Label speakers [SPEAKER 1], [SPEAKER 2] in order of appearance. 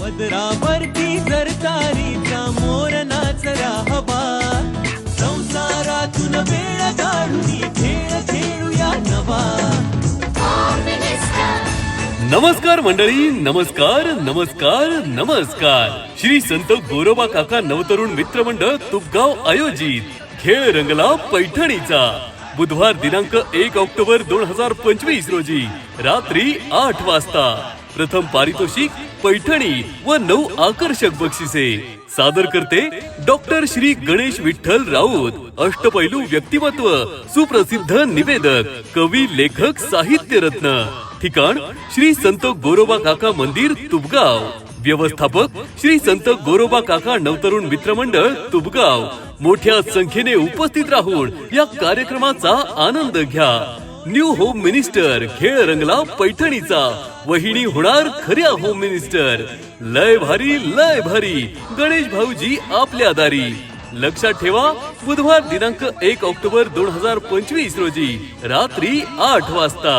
[SPEAKER 1] पदरावरती जर तारीचा मोर नाचरा हवा संसारातून वेळ काढून खेळ खेळूया नवा.
[SPEAKER 2] नमस्कार मंडळी नमस्कार नमस्कार नमस्कार. श्री संत गोरोबा काका नवतरुण मित्र मंडळ तुपगाव आयोजित खेळ रंगला पैठणीचा. बुधवार दिनांक एक ऑक्टोबर दोन हजार पंचवीस रोजी रात्री आठ वाजता. प्रथम पारितोषिक पैठणी व नऊ आकर्षक बक्षिसे. सादर करते डॉक्टर श्री गणेश विठ्ठल राऊत अष्टपैलू व्यक्तिमत्व सुप्रसिद्ध निवेदक कवी लेखक साहित्य रत्न ठिकाण श्री संत गोरोबा काका मंदिर तुबगाव. व्यवस्थापक श्री संत गोरोबा काका नवतरुण मित्रमंडळ तुबगाव. मोठ्या संख्येने उपस्थित राहून या कार्यक्रमाचा आनंद घ्या. न्यू होम मिनिस्टर खेळ रंगला पैठणीचा. वहिनी होणार खऱ्या होम मिनिस्टर लय भारी लय भारी. गणेश भाऊजी आपल्या दारी. लक्षात ठेवा बुधवार दिनांक एक ऑक्टोबर दोन हजार पंचवीस रोजी रात्री आठ वाजता.